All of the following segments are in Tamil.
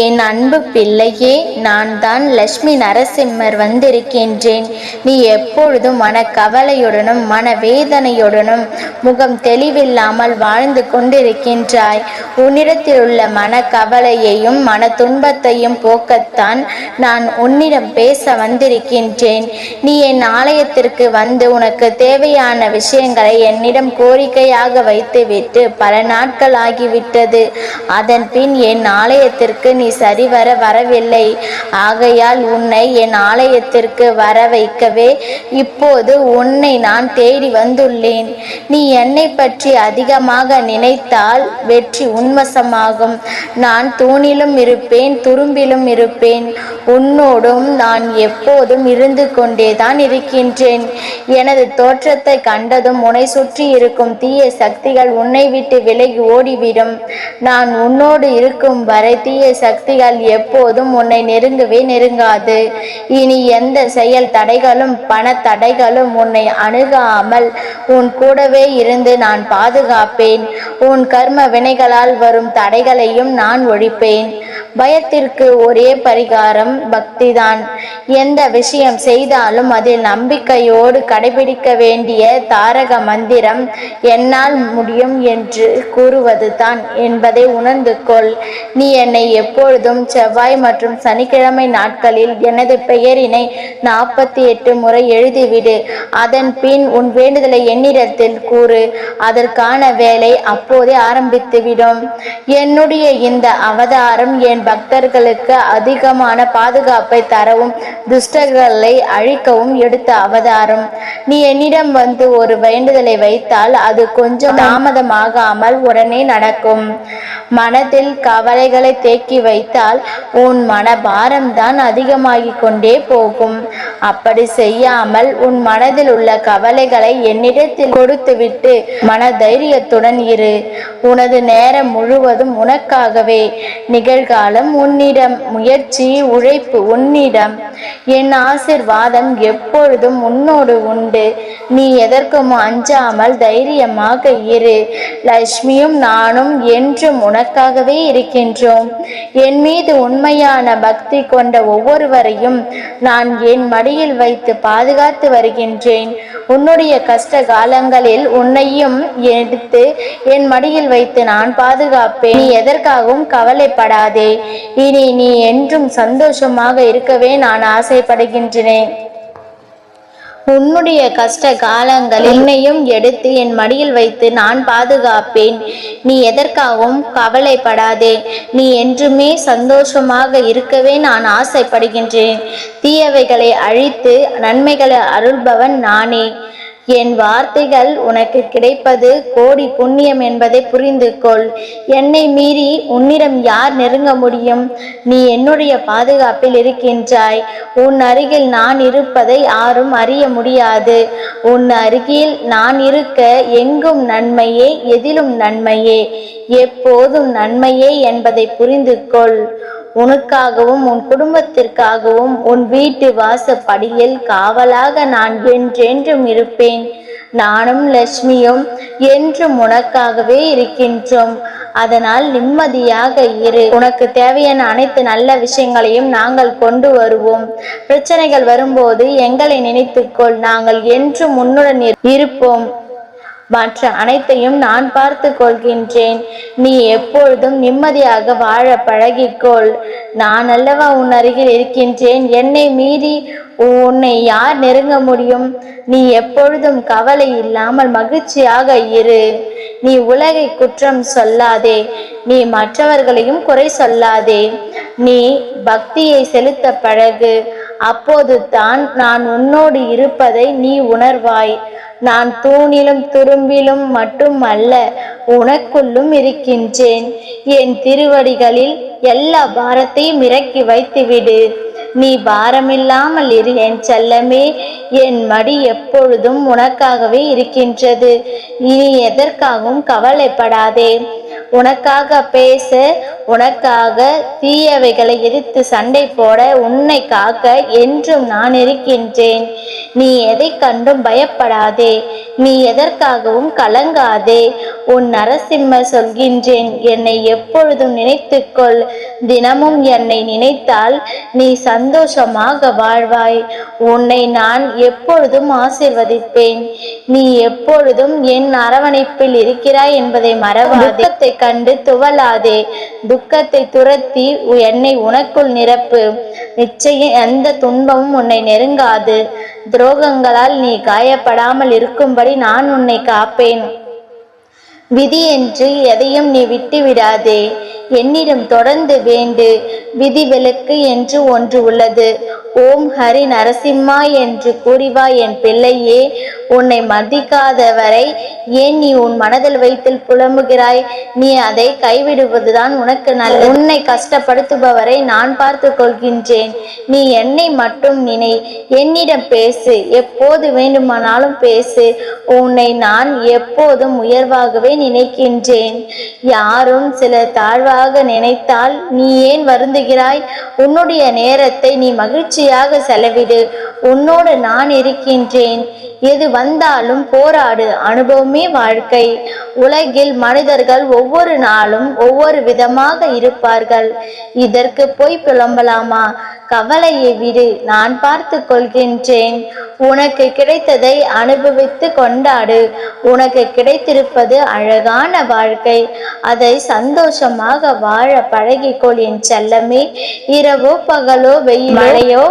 என் அன்பு பிள்ளையே நான் தான் லட்சுமி நரசிம்மர் வந்திருக்கின்றேன். நீ எப்பொழுதும் மனக்கவலையுடனும் மனவேதனையுடனும் முகம் தெளிவில்லாமல் வாழ்ந்து கொண்டிருக்கின்றாய். உன்னிடத்தில் உள்ள மனக்கவலையையும் மன துன்பத்தையும் போக்கத்தான் நான் உன்னிடம் பேச வந்திருக்கின்றேன். நீ என் ஆலயத்திற்கு வந்து உனக்கு தேவையான விஷயங்களை என்னிடம் கோரிக்கையாக வைத்துவிட்டு பல நாட்கள் ஆகிவிட்டது. அதன் பின் என் ஆலயத்திற்கு நீ சரிவர வரவில்லை. ஆகையால் உன்னை என் ஆலயத்திற்கு வர வைக்கவே இப்போது உன்னை நான் தேடி வந்துள்ளேன். நீ என்னை பற்றி அதிகமாக நினைத்தால் வெற்றி உன்வசமாகும். நான் தூணிலும் இருப்பேன் துரும்பிலும் இருப்பேன். உன்னோடும் நான் எப்போதும் இருந்து கொண்டேதான் இருக்கின்றேன். எனது தோற்றத்தை கண்டதும் உன்னை சுற்றி இருக்கும் தீய சக்திகள் உன்னை விட்டு விலகி ஓடிவிடும். நான் உன்னோடு இருக்கும் வரை தீய சக்தி சக்திகள் எப்போதும் உன்னை நெருங்கவே நெருங்காது. இனி எந்த செயல் தடைகளும் பண தடைகளும் உன்னை அணுகாமல் உன் கூடவே இருந்து நான் பாதுகாப்பேன். உன் கர்ம வினைகளால் வரும் தடைகளையும் நான் ஒழிப்பேன். பயத்திற்கு ஒரே பரிகாரம் பக்திதான். எந்த விஷயம் செய்தாலும் அதில் நம்பிக்கையோடு கடைபிடிக்க வேண்டிய தாரக மந்திரம் என்னால் முடியும் என்று கூறுவதுதான் என்பதை உணர்ந்து கொள். நீ என்னை எப்பொழுதும் செவ்வாய் மற்றும் சனிக்கிழமை நாட்களில் எனது பெயரினை நாற்பத்தி எட்டு முறை எழுதிவிடு. அதன் பின் உன் வேண்டுதலை என்னிடத்தில் கூறு. அதற்கான வேலை அப்போதே ஆரம்பித்துவிடும். என்னுடைய இந்த அவதாரம் என் பக்தர்களுக்கு அதிகமான பாதுகாப்பை தரவும் துஷ்டர்களை அழிக்கவும் எடுத்த அவதாரம். நீ என்னிடம் வந்து ஒரு வேண்டுதலை வைத்தால் அது கொஞ்சம் தாமதமாகாமல் உடனே நடக்கும். மனதில் கவலைகளை தேக்கி வைத்தால் உன் மனபாரம் தான் அதிகமாகிக் கொண்டே போகும். அப்படி செய்யாமல் உன் மனதில் உள்ள கவலைகளை என்னிடத்தில் கொடுத்துவிட்டு மன தைரியத்துடன் இரு. உனது நேரம் முழுவதும் உனக்காகவே. நிகழ்காலம் உன்னிடம் முயற்சி உழைப்பு உன்னிடம். என் ஆசிர்வாதம் எப்பொழுதும் உன்னோடு உண்டு. நீ எதற்கும் அஞ்சாமல் தைரியமாக இரு. லட்சுமியும் நானும் என்றும் உனக்காகவே இருக்கின்றோம். என் மீது உண்மையான பக்தி கொண்ட ஒவ்வொருவரையும் நான் என் மடியில் வைத்து பாதுகாத்து வருகின்றேன். உன்னுடைய கஷ்ட காலங்களில் உன்னையும் எடுத்து என் மடியில் வைத்து நான் பாதுகாப்பேன். நீ எதற்காகவும் கவலைப்படாதே. இனி நீ என்றும் சந்தோஷமாக இருக்கவே நான் ஆசைப்படுகின்றேன். உன்னுடைய கஷ்ட காலங்கள் என்னையும் எடுத்து என் மடியில் வைத்து நான் பாதுகாப்பேன். நீ எதற்காகவும் கவலைப்படாதே. நீ என்றுமே சந்தோஷமாக இருக்கவே நான் ஆசைப்படுகின்றேன். தீயவைகளை அழித்து நன்மைகளை அருள்பவன் நானே. என் வார்த்தைகள் உனக்கு கிடைப்பது கோடி புண்ணியம் என்பதை புரிந்து கொள் என்னை மீறி உன்னிடம் யார் நெருங்க முடியும்? நீ என்னுடைய பாதுகாப்பில் இருக்கின்றாய். உன் அருகில் நான் இருப்பதை யாரும் அறிய முடியாது. உன் அருகில் நான் இருக்க எங்கும் நன்மையே எதிலும் நன்மையே? எப்போதும் நன்மையே என்பதை புரிந்து கொள் உனக்காகவும் உன் குடும்பத்திற்காகவும் உன் வீட்டு வாசப்படியில் காவலாக நான் என்றென்றும் இருப்பேன். நானும் லட்சுமியும் என்றும் உனக்காகவே இருக்கின்றோம். அதனால் நிம்மதியாக இரு. உனக்கு தேவையான அனைத்து நல்ல விஷயங்களையும் நாங்கள் கொண்டு வருவோம். பிரச்சனைகள் வரும்போது எங்களை நினைத்துக்கொள். நாங்கள் என்றும் உன்னுடன் இருப்போம். மற்ற அனைத்தையும் நான் பார்த்து கொள்கின்றேன். நீ எப்பொழுதும் நிம்மதியாக வாழ பழகிக்கொள். நான் அல்லவா உன் அருகில் இருக்கின்றேன்? என்னை மீறி உன்னை யார் நெருங்க முடியும்? நீ எப்பொழுதும் கவலை இல்லாமல் மகிழ்ச்சியாக இரு. நீ உலகை குற்றம் சொல்லாதே. நீ மற்றவர்களையும் குறை சொல்லாதே. நீ பக்தியை செலுத்த பழகு. அப்போது தான் நான் உன்னோடு இருப்பதை நீ உணர்வாய். நான் தூணிலும் துரும்பிலும் மட்டுமல்ல உனக்குள்ளும் இருக்கின்றேன். என் திருவடிகளில் எல்லா பாரத்தையும் இறக்கி வைத்துவிடு. நீ பாரமில்லாமல் இரு என் செல்லமே. என் மடி எப்பொழுதும் உனக்காகவே இருக்கின்றது. இனி எதற்காகவும் கவலைப்படாதே. உனக்காக பேச உனக்காக தீயவைகளை எதிர்த்து சண்டை போட உன்னை காக்க என்றும் நான் இருக்கின்றேன். நீ எதை கண்டும் பயப்படாதே நீ எதற்காகவும் கலங்காதே. உன் நரசிம்ம சொல்கின்றேன் என்னை எப்பொழுதும் நினைத்துக்கொள். தினமும் என்னை நினைத்தால் நீ சந்தோஷமாக வாழ்வாய். உன்னை நான் எப்பொழுதும் ஆசிர்வதிப்பேன். நீ எப்பொழுதும் என் அரவணைப்பில் இருக்கிறாய் என்பதை மறவாதே. கண்டு துவலாதே துக்கத்தை துரத்தி என்னை உனக்குள் நிரப்பு. நிச்சயம் எந்த துன்பமும் உன்னை நெருங்காது. துரோகங்களால் நீ காயப்படாமல் இருக்கும்படி நான் உன்னை காப்பேன். விதி என்று எதையும் நீ விட்டு விடாதே என்னிடம் தொடர்ந்து வேண்டு. விதி விலக்கு என்று ஒன்று உள்ளது. ஓம் ஹரி நரசிம்மா என்று கூறிவா என் பிள்ளையே உன்னை மதிக்காதவரை ஏன் நீ உன் மனதில் வைத்தில் புலம்புகிறாய்? நீ அதை கைவிடுவதுதான் உனக்கு நல்ல உன்னை கஷ்டப்படுத்துபவரை நான் பார்த்து கொள்கின்றேன். நீ என்னை மட்டும் நினை. என்னிடம் பேசு. எப்போது வேண்டுமானாலும் பேசு. உன்னை நான் எப்போதும் உயர்வாகவே நினைக்கின்றேன். யாரும் சில தாழ்வாக நினைத்தால் நீ ஏன் வருந்துகிறாய்? உன்னுடைய நேரத்தை நீ மகிழ்ச்சியாக செலவிடு. உன்னோடு நான் இருக்கின்றேன். எது வந்தாலும் போராடு. அனுபவமே வாழ்க்கை. உலகில் மனிதர்கள் ஒவ்வொரு நாளும் ஒவ்வொரு விதமாக இருப்பார்கள். இதற்கு போய் புலம்பலாமா? கவலையை விடு நான் பார்த்து கொள்கின்றேன். உனக்கு கிடைத்ததை அனுபவித்து கொண்டாடு. உனக்கு கிடைத்திருப்பது அழகான வாழ்க்கை. அதை சந்தோஷமாக வாழ பழகிக்கொள் என் செல்லமே. இரவோ பகலோ வெயிலையோ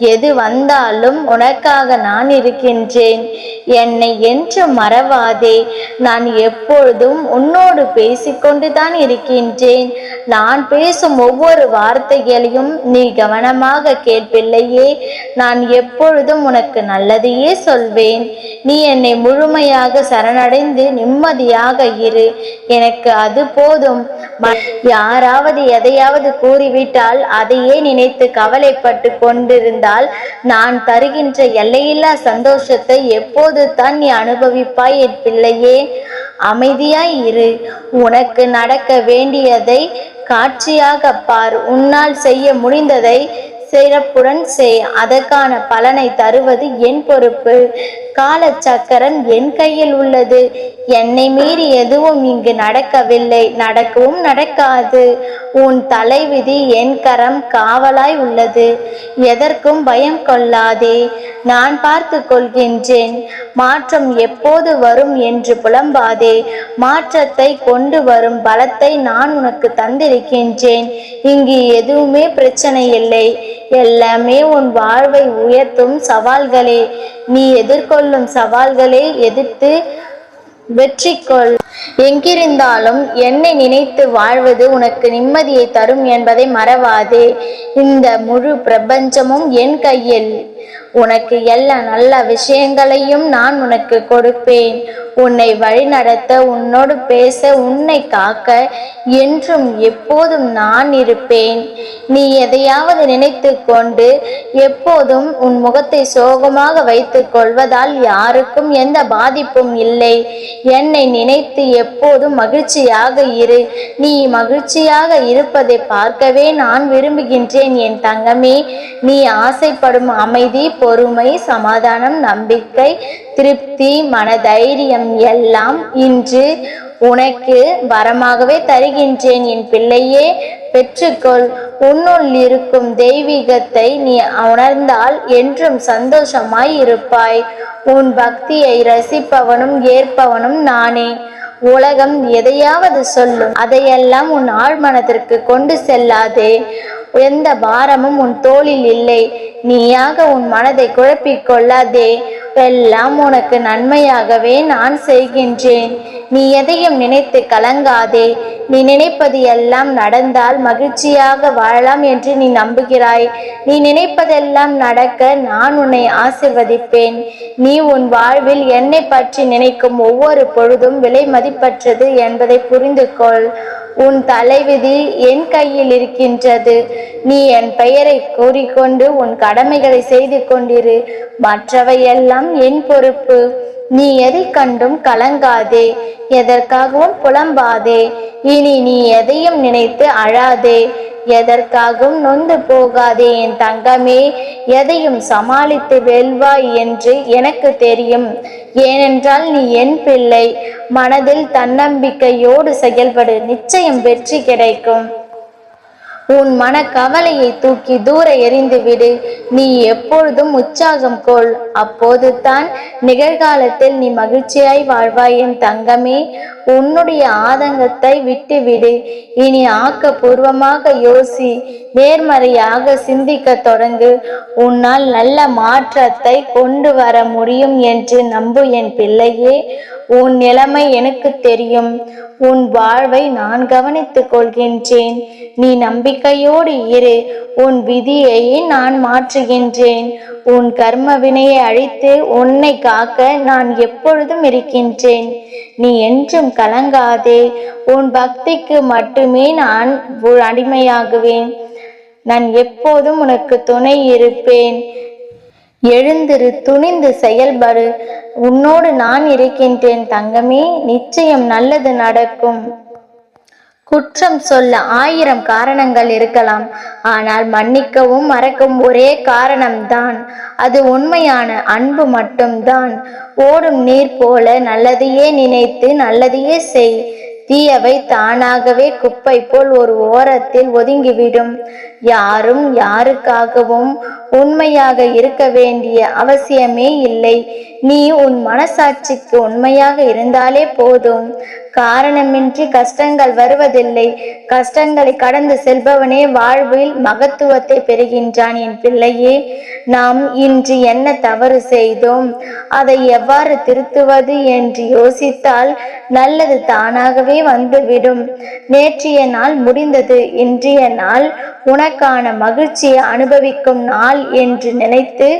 எது வந்தாலும் உனக்காக நான் இருக்கின்றேன். என்னை என்று மறவாதே. நான் எப்பொழுதும் உன்னோடு பேசிக்கொண்டுதான் இருக்கின்றேன். நான் பேசும் ஒவ்வொரு வார்த்தைகளையும் நீ கவனமாக கேட்பில்லையே. நான் எப்பொழுதும் உனக்கு நல்லதையே சொல்வேன். நீ என்னை முழுமையாக சரணடைந்து நிம்மதியாக இரு. எனக்கு அது போதும். யாராவது எதையாவது கூறிவிட்டால் அதையே நினைத்து கவலைப்பட்டு கொண்டிருந்தால் நான் தருகின்ற எல்லையில்லா சந்தோஷத்தை எப்போது தான் நீ அனுபவிப்பாய் என் பிள்ளையே? அமைதியாய் இரு. உனக்கு நடக்க வேண்டியதை காட்சியாக பார். உன்னால் செய்ய முடிந்ததை சிறப்புடன் செய். அதற்கான பலனை தருவது என் பொறுப்பு. காலச்சக்கரம் என் கையில் உள்ளது. என்னை மீறி எதுவும் இங்கு நடக்கவில்லை. நடக்கவும் நடக்காது. உன் தலைவிதி என் கரம் காவலாய் உள்ளது. எதற்கும் பயம் கொள்ளாதே. நான் பார்த்து கொள்கின்றேன். மாற்றம் எப்போது வரும் என்று புலம்பாதே. மாற்றத்தை கொண்டு வரும் பலத்தை நான் உனக்கு தந்திருக்கின்றேன். இங்கு எதுவுமே பிரச்சனை இல்லை. எல்லாமே உன் வாழ்வை உயர்த்தும் சவால்களே. நீ எதிர்கொள்ளும் சவால்களை எதிர்த்து வெற்றி கொள் எங்கிருந்தாலும் என்னை நினைத்து வாழ்வது உனக்கு நிம்மதியை தரும் என்பதை மறவாதே. இந்த முழு பிரபஞ்சமும் என் கையில். உனக்கு எல்லா நல்ல விஷயங்களையும் நான் உனக்கு கொடுப்பேன். உன்னை வழிநடத்த உன்னோடு பேச உன்னை காக்க என்றும் எப்போதும் நான் இருப்பேன். நீ எதையாவது நினைத்து கொண்டு எப்போதும் உன் முகத்தை சோகமாக வைத்துக் கொள்வதால் யாருக்கும் எந்த பாதிப்பும் இல்லை. என்னை நினைத்து எப்போதும் மகிழ்ச்சியாக இரு. நீ மகிழ்ச்சியாக இருப்பதை பார்க்கவே நான் விரும்புகின்றேன் என் தங்கமே. நீ ஆசைப்படும் அமைதி பொறுமை சமாதானம் நம்பிக்கை திருப்தி மனதைரியம் எல்லாம் இன்று உனக்கு வரமாகவே தருகின்றேன். என் பிள்ளையே பெற்றுக்கொள். உன்னுள் இருக்கும் தெய்வீகத்தை நீ உணர்ந்தால் என்றும் சந்தோஷமாய் இருப்பாய். உன் பக்தியை ரசிப்பவனும் ஏற்பவனும் நானே. உலகம் எதையாவது சொல்லும். அதையெல்லாம் உன் ஆழ்மனத்திற்கு கொண்டு செல்லாதே. எந்த பாரமும் உன் தோளில் இல்லை. நீயாக உன் மனதை குழப்பிக் கொள்ளாதே. எல்லாம் உனக்கு நன்மையாகவே நான் செய்கின்றேன். நீ எதையும் நினைத்து கலங்காதே. நீ நினைப்பது எல்லாம் நடந்தால் மகிழ்ச்சியாக வாழலாம் என்று நீ நம்புகிறாய். நீ நினைப்பதெல்லாம் நடக்க நான் உன்னை ஆசிர்வதிப்பேன். நீ உன் வாழ்வில் என்னை பற்றி நினைக்கும் ஒவ்வொரு பொழுதும் விலை மதிப்பற்றது என்பதை புரிந்து கொள் உன் தலைவிதி என் கையில் இருக்கின்றது. நீ என் பெயரை கூறிக்கொண்டு உன் கடமைகளை செய்து கொண்டிரு. மற்றவையெல்லாம் என் பொறுப்பு. நீ எதை கண்டும் கலங்காதே எதற்காகவும் புலம்பாதே. இனி நீ எதையும் நினைத்து அழாதே எதற்காகவும் நொந்து போகாதே என் தங்கமே. எதையும் சமாளித்து வெல்வாய் என்று எனக்கு தெரியும். ஏனென்றால் நீ என் பிள்ளை. மனதில் தன்னம்பிக்கையோடு செயல்படு. நிச்சயம் வெற்றி கிடைக்கும். உன் மன கவலையை தூக்கி தூர எறிந்துவிடு நீ எப்பொழுதும் உற்சாகம் கொள். அப்போது தான் நிகழ்காலத்தில் நீ மகிழ்ச்சியாய் வாழ்வாய் என் தங்கமே. உன்னுடைய ஆதங்கத்தை விட்டுவிடு. இனி ஆக்கப்பூர்வமாக யோசி. நேர்மறையாக சிந்திக்க தொடங்கு. உன்னால் நல்ல மாற்றத்தை கொண்டு வர முடியும் என்று நம்பு என் பிள்ளையே. உன் நிலைமை எனக்கு தெரியும். உன் வாழ்வை நான் கவனித்துக் கொள்கின்றேன். நீ நம்பிக்கையோடு இரு. உன் விதியை நான் மாற்றுகின்றேன். உன் கர்ம வினையை அழித்து உன்னை காக்க நான் எப்பொழுதும் இருக்கின்றேன். நீ என்றும் கலங்காதே. உன் பக்திக்கு மட்டுமே நான் அடிமையாகுவேன். நான் எப்போதும் உனக்கு துணை இருப்பேன். எழுந்திரு துணிந்து செயல்படு. உன்னோடு நான் இருக்கின்றேன் தங்கமே நிச்சயம் நல்லது நடக்கும். குற்றம் சொல்ல ஆயிரம் காரணங்கள் இருக்கலாம். ஆனால் மன்னிக்கவும் மறக்கும் ஒரே காரணம்தான். அது உண்மையான அன்பு மட்டும்தான். ஓடும் நீர் போல நல்லதையே நினைத்து நல்லதையே செய். தீயவை தானாகவே குப்பை போல் ஒரு ஓரத்தில் ஒதுங்கிவிடும். யாரும் யாருக்காகவும் உண்மையாக இருக்க வேண்டிய அவசியமே இல்லை. நீ உன் மனசாட்சிக்கு உண்மையாக இருந்தாலே போதும். காரணமின்றி கஷ்டங்கள் வருவதில்லை. கஷ்டங்களை கடந்து செல்பவனே வாழ்வில் மகத்துவத்தை பெறுகின்றான் என் பிள்ளையே. நாம் இன்று என்ன தவறு செய்தோம்? அதை எவ்வாறு திருத்துவது என்று யோசித்தால் நல்லது தானாகவே வந்துவிடும். நேற்றைய நாள் முடிந்தது. இன்றைய நாள் உனக்கான மகிழ்ச்சியை அனுபவிக்கும் நாள் என்று நினைத்து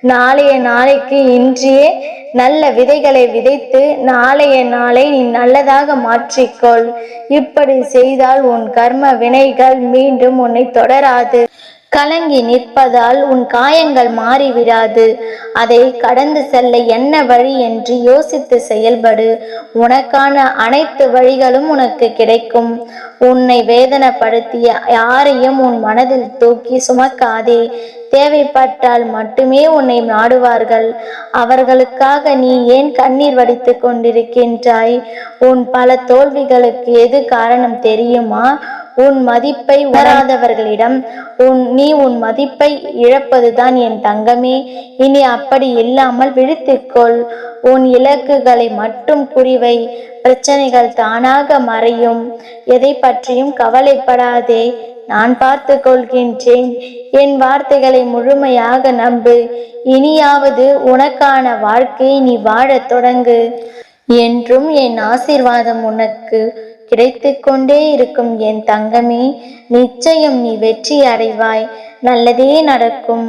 நாளைய நாளைக்கு இன்றையே நல்ல விதைகளை விதைத்து நாளைய நாளை நீ நல்லதாக மாற்றிக்கொள். இப்படி செய்தால் உன் கர்ம வினைகள் மீண்டும் உன்னை தொடராது. கலங்கி நிற்பதால் உன் காயங்கள் மாறிவிடாது. அதை கடந்து செல்ல என்ன வழி என்று யோசித்து செயல்படு. உனக்கான அனைத்து வழிகளும் உனக்கு கிடைக்கும். உன்னை வேதனைப்படுத்திய யாரையும் உன் மனதில் தூக்கி சுமக்காதே. தேவைப்பட்டால் மட்டுமே உன்னை நாடுவார்கள். அவர்களுக்காக நீ ஏன் கண்ணீர் வடித்துக் கொண்டிருக்கின்றாய்? உன் பல தோல்விகளுக்கு எது காரணம் தெரியுமா? உன் மதிப்பை உணராதவர்களிடம் உன் நீ உன் மதிப்பை இழப்பதுதான் என் தங்கமே. இனி அப்படி இல்லாமல் விழித்துக்கொள். உன் இலக்குகளை மட்டும் குறிவை. பிரச்சனைகள் தானாக மறையும். எதை பற்றியும் கவலைப்படாதே. நான் பார்த்து கொள்கின்றேன். என் வார்த்தைகளை முழுமையாக நம்பு. இனியாவது உனக்கான வாழ்க்கையை நீ வாழத் தொடங்கு. என்றும் என் ஆசீர்வாதம் உனக்கு. கிடைத்து கொண்டே இருக்கும் என் தங்கமே நிச்சயம் நீ வெற்றி அடைவாய். நல்லதே நடக்கும்.